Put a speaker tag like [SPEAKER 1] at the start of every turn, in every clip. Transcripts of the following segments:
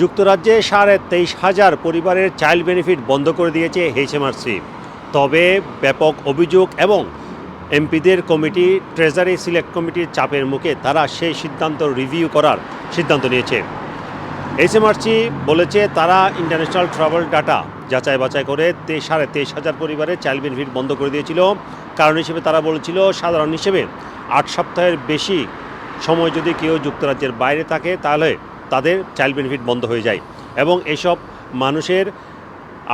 [SPEAKER 1] যুক্তরাজ্যে সাড়ে তেইশ হাজার পরিবারের চাইল্ড বেনিফিট বন্ধ করে দিয়েছে এইচএমআরসি তবে ব্যাপক অভিযোগ এবং এমপিদের কমিটি, ট্রেজারি সিলেক্ট কমিটির চাপের মুখে তারা সেই সিদ্ধান্ত রিভিউ করার সিদ্ধান্ত নিয়েছে। এইচএমআরসি বলেছে তারা ইন্টারন্যাশনাল ট্রাভেল ডাটা যাচাই বাছাই করে সাড়ে তেইশ হাজার পরিবারের চাইল্ড বেনিফিট বন্ধ করে দিয়েছিল। কারণ হিসেবে তারা বলেছিল, সাধারণ হিসেবে আট সপ্তাহের বেশি সময় যদি কেউ যুক্তরাজ্যের বাইরে থাকে, তাহলে তাদের চাইল্ড বেনিফিট বন্ধ হয়ে যায় এবং এসব মানুষের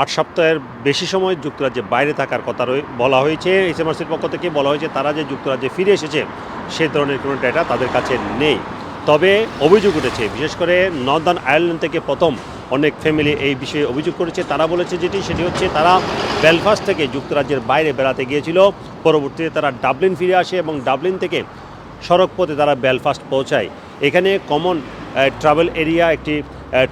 [SPEAKER 1] আট সপ্তাহের বেশি সময় যুক্তরাজ্যে বাইরে থাকার কথা বলা হয়েছে। এইচএমআরসির পক্ষ থেকে বলা হয়েছে, তারা যে যুক্তরাজ্যে ফিরে এসেছে, সে ধরনের কোনো ডেটা তাদের কাছে নেই। তবে অভিযোগ উঠেছে, বিশেষ করে নর্দার্ন আয়ারল্যান্ড থেকে প্রথম অনেক ফ্যামিলি এই বিষয়ে অভিযোগ করেছে। তারা বলেছে যেটি, সেটি হচ্ছে তারা বেলফাস্ট থেকে যুক্তরাজ্যের বাইরে বেড়াতে গিয়েছিল। পরবর্তীতে তারা ডাবলিন ফিরে আসে এবং ডাবলিন থেকে সড়ক পথে তারা বেলফাস্ট পৌঁছায়। এখানে কমন ট্রাভেল এরিয়া একটি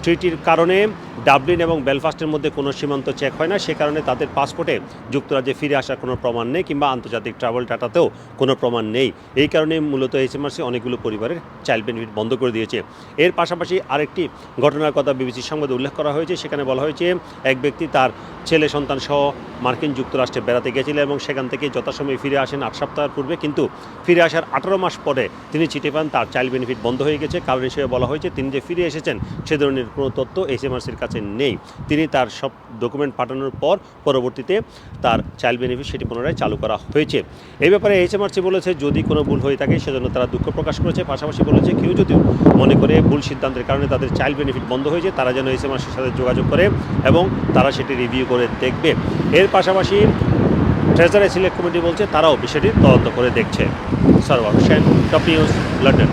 [SPEAKER 1] ট্রিটির কারণে। ডাবলিন এবং বেলফাস্টের মধ্যে কোনো সীমান্ত চেক হয় না, সে কারণে তাদের পাসপোর্টে যুক্তরাজ্যে ফিরে আসার কোনো প্রমাণ নেই কিংবা আন্তর্জাতিক ট্রাভেল ডাটাতেও কোনো প্রমাণ নেই। এই কারণে মূলত এইচএমআরসি অনেকগুলো পরিবারের চাইল্ড বেনিফিট বন্ধ করে দিয়েছে। এর পাশাপাশি আরেকটি ঘটনার কথা বিবিসির সংবাদে উল্লেখ করা হয়েছে। সেখানে বলা হয়েছে, এক ব্যক্তি তার ছেলে, সন্তান সহ মার্কিন যুক্তরাষ্ট্রে বেড়াতে গিয়েছিল এবং সেখান থেকে যথাসময়ে ফিরে আসেন আট সপ্তাহের পূর্বে। কিন্তু ফিরে আসার আঠারো মাস পরে তিনি চিঠি পান, তার চাইল্ড বেনিফিট বন্ধ হয়ে গেছে। কারণ হিসেবে বলা হয়েছে, তিনি যে ফিরে এসেছেন, সে ধরনের কোনো তথ্য এইচএমআরসির কাছে নেই। তিনি তার সব ডকুমেন্ট পাঠানোর পর পরবর্তীতে তার চাইল্ড বেনিফিট সেটি পুনরায় চালু করা হয়েছে। এই ব্যাপারে এইচএমআরসি বলেছে, যদি কোনো ভুল হয়ে থাকে, সেজন্য তারা দুঃখ প্রকাশ করেছে। পাশাপাশি বলেছে, কেউ যদি মনে করে ভুল সিদ্ধান্তের কারণে তাদের চাইল্ড বেনিফিট বন্ধ হয়েছে তারা যেন এইচএমআরসির সাথে যোগাযোগ করে এবং তারা সেটি রিভিউ করে দেখবে। এর পাশাপাশি ট্রেজারি সিলেক্ট কমিটি বলছে, তারাও বিষয়টি তদন্ত করে দেখছে। Sarwar Hossain top news London